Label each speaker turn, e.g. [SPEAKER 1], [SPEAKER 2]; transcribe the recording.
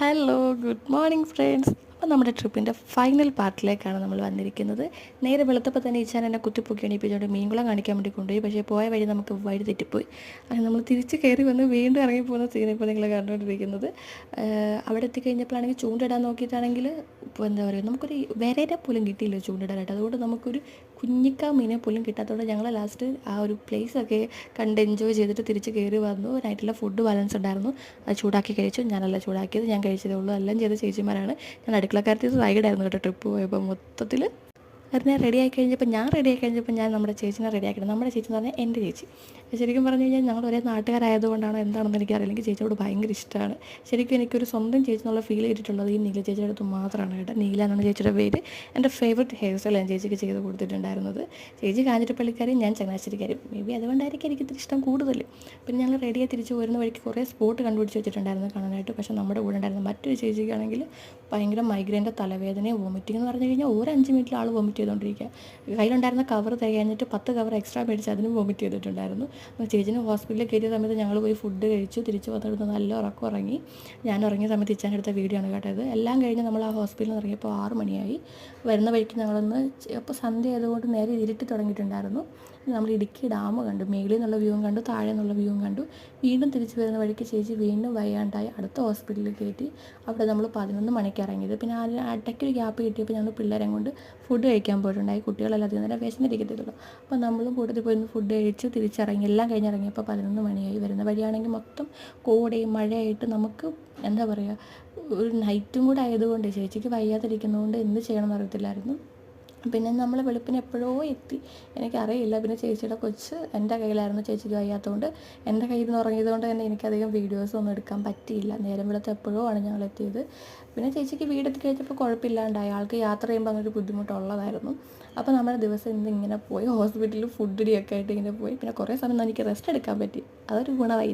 [SPEAKER 1] Hello good morning friends അപ്പോൾ നമ്മുടെ ട്രിപ്പിന്റെ final പാർട്ടിലേക്കാണ് നമ്മൾ വന്നിരിക്കുന്നത്. നേരെ വെളുത്തപ്പോൾ തന്നെ ഈച്ചാൻ എന്നെ കുത്തിപ്പൊക്കി എണീപ്പിച്ചുകൊണ്ട് മീൻകുളം കാണിക്കാൻ വേണ്ടി കൊണ്ടുപോയി. പക്ഷേ പോയ വഴി നമുക്ക് വഴി തെറ്റിപ്പോയി. അങ്ങനെ നമ്മൾ തിരിച്ച് കയറി വന്ന് വീണ്ടും ഇറങ്ങി പോകുന്ന സീൻ ഇപ്പോൾ നിങ്ങൾ കണ്ടുകൊണ്ടിരിക്കുന്നത്. അവിടെ എത്തിക്കഴിഞ്ഞപ്പോഴാണെങ്കിൽ ചൂണ്ടിടാൻ നോക്കിയിട്ടാണെങ്കിൽ ഇപ്പോൾ എന്താ പറയുക നമുക്കൊരു വിരേനെ പോലും കിട്ടിയില്ല ചൂണ്ടിടാനായിട്ട്. അതുകൊണ്ട് നമുക്കൊരു കുഞ്ഞിക്കാ മീനെ പോലും കിട്ടാത്തതുകൊണ്ട് ഞങ്ങൾ ലാസ്റ്റ് ആ ഒരു പ്ലേസൊക്കെ കണ്ട് എൻജോയ് ചെയ്തിട്ട് തിരിച്ച് കയറി വന്നു. നൈറ്റിലെ ഫുഡ് ബാലൻസ് ഉണ്ടായിരുന്നു. അത് ചൂടാക്കി കഴിച്ചു. ഞാനല്ല ചൂടാക്കിയത്. ഞാൻ കഴിച്ചതേ ഉള്ളൂ. എല്ലാം ചെയ്ത ചേച്ചിമാരാണ്. ഞാൻ അടുക്കളക്കാരത്തിൽ സൈഡായിരുന്നു കേട്ടോ ട്രിപ്പ് പോയപ്പോൾ മൊത്തത്തിൽ അതിനെ റെഡി ആയി കഴിഞ്ഞപ്പോൾ ഞാൻ റെഡി ആയി കഴിഞ്ഞപ്പോൾ ഞാൻ നമ്മുടെ ചേച്ചിനെ റെഡി ആക്കിയിട്ടുണ്ട് നമ്മുടെ ചേച്ചി എന്ന് പറഞ്ഞാൽ എന്റെ ചേച്ചി. ശരിക്കും പറഞ്ഞു കഴിഞ്ഞാൽ ഞങ്ങൾ ഒരേ നാട്ടുകാരായതുകൊണ്ടാണോ എന്താണെന്ന് എനിക്കറിയില്ല. എനിക്ക് ചേച്ചിയോട് ഭയങ്കര ഇഷ്ടമാണ്. ശരിക്കും എനിക്കൊരു സ്വന്തം ചേച്ചി എന്നുള്ള ഫീൽ ചെയ്തിട്ടുള്ളത് ഈ നീല ചേച്ചിയുടെ അടുത്ത് മാത്രമാണ് കേട്ടോ. നീല എന്നാണ് ചേച്ചിയുടെ പേര്. എന്റെ ഫേവററ്റ് ഹെയർ സ്റ്റൈൽ ഞാൻ ചേച്ചിക്ക് ചെയ്ത് കൊടുത്തിട്ടുണ്ടായിരുന്നത്. ചേച്ചി കാഞ്ഞിരപ്പള്ളിക്കാരും ഞാൻ ചങ്ങനാശ്ശേരിക്കാരും മേ ബി അതുകൊണ്ടായിരിക്കും എനിക്ക് ഇത്ര ഇഷ്ടം കൂടുതൽ. പിന്നെ ഞങ്ങൾ റെഡിയായി തിരിച്ച് വരുന്ന വഴിക്ക് കുറേ സ്പോട്ട് കണ്ടുപിടിച്ച് വെച്ചിട്ടുണ്ടായിരുന്നു കാണാനായിട്ട്. പക്ഷേ നമ്മുടെ കൂടെ ഉണ്ടായിരുന്ന മറ്റൊരു ചേച്ചിക്കാണെങ്കിൽ ഭയങ്കര മൈഗ്രൈന്റെ തലവേദനയും വോമിറ്റിംഗ് എന്ന് പറഞ്ഞു കഴിഞ്ഞാൽ ഒരു അഞ്ച് മിനിറ്റിൽ ആൾ വോമിറ്റ് ചെയ്തുകൊണ്ടിരിക്കുക. കയ്യിലുണ്ടായിരുന്ന കവർ തികഞ്ഞിട്ട് പത്ത് കവർ എക്സ്ട്രാ മേടിച്ച് അതിനും വോമിറ്റ് ചെയ്തിട്ടുണ്ടായിരുന്നു. ചേച്ചിനെ ഹോസ്പിറ്റലിൽ കയറ്റിയ സമയത്ത് ഞങ്ങൾ പോയി ഫുഡ് കഴിച്ചു. തിരിച്ച് വന്നിട്ട് നല്ല ഉറക്കം ഉറങ്ങി. ഞാൻ ഉറങ്ങിയ സമയത്ത് ഇച്ചാൻ എടുത്ത വീഡിയോ ആണ് കേട്ടത്. എല്ലാം കഴിഞ്ഞ് നമ്മൾ ആ ഹോസ്പിറ്റലിൽ നിന്ന് ഇറങ്ങിയപ്പോൾ ആറ് മണിയായി. വരുന്ന വഴിക്ക് ഞങ്ങളൊന്ന് അപ്പോൾ സന്ധ്യ ആയതുകൊണ്ട് നേരെ ഇരുട്ടി തുടങ്ങിയിട്ടുണ്ടായിരുന്നു. നമ്മൾ ഇടുക്കി ഡാം കണ്ടു. മേളിൽ നിന്നുള്ള വ്യൂവും കണ്ടു. താഴെ നിന്നുള്ള വ്യൂവും കണ്ടു. വീണ്ടും തിരിച്ച് വരുന്ന വഴിക്ക് ചേച്ചി വീണ്ടും വയ്യാണ്ടായി അടുത്ത ഹോസ്പിറ്റലിൽ കയറ്റി. അവിടെ നമ്മൾ പതിനൊന്ന് മണിക്ക് ഇറങ്ങിയത്. പിന്നെ ആ ഒരു ഗ്യാപ്പ് കിട്ടിയപ്പോൾ ഞങ്ങൾ പിള്ളേരെ കൊണ്ട് ഫുഡ് കഴിക്കാൻ പോയിട്ടുണ്ടായി. കുട്ടികളെല്ലാം അധികം നേരം വിശന്നിരിക്കത്തില്ലല്ലോ. അപ്പോൾ നമ്മളും കൂട്ടത്തിൽ പോയി ഫുഡ് കഴിച്ച് തിരിച്ചിറങ്ങി. എല്ലാം കഴിഞ്ഞിറങ്ങിയപ്പോൾ പതിനൊന്ന് മണിയായി. വരുന്ന വഴിയാണെങ്കിൽ മൊത്തം കോടയും മഴയായിട്ട് നമുക്ക് എന്താ പറയുക ഒരു നൈറ്റും കൂടെ ആയതുകൊണ്ട് ചേച്ചിക്ക് വയ്യാതിരിക്കുന്നതുകൊണ്ട് എന്ത് ചെയ്യണമെന്ന് അറിയത്തില്ലായിരുന്നു. പിന്നെ നമ്മൾ വെളുപ്പിന് എപ്പോഴോ എത്തി. എനിക്കറിയില്ല. പിന്നെ ചേച്ചിയുടെ കൊച്ച് എന്റെ കയ്യിലായിരുന്നു. ചേച്ചിക്ക് വയ്യാത്തതുകൊണ്ട് എന്റെ കയ്യിൽ നിന്ന് ഉറങ്ങിയതുകൊണ്ട് തന്നെ എനിക്കധികം വീഡിയോസ് ഒന്നും എടുക്കാൻ പറ്റിയില്ല. നേരം വെളുത്ത് എപ്പോഴോ ആണ് ഞങ്ങൾ എത്തിയത്. പിന്നെ ചേച്ചിക്ക് വീടെത്തി കഴിഞ്ഞപ്പോൾ കുഴപ്പമില്ലാണ്ടായി ആൾക്ക് യാത്ര ചെയ്യുമ്പോൾ അങ്ങനെ ഒരു ബുദ്ധിമുട്ടുള്ളതായിരുന്നു. അപ്പോൾ നമ്മൾ ദിവസം ഇന്ന് ഇങ്ങനെ പോയി. ഹോസ്പിറ്റലിൽ ഫുഡ് ഇടിയൊക്കെ ആയിട്ട് ഇങ്ങനെ പോയി. പിന്നെ കുറേ സമയം എനിക്ക് റെസ്റ്റ് എടുക്കാൻ പറ്റി. അതൊരു ഗുണമായി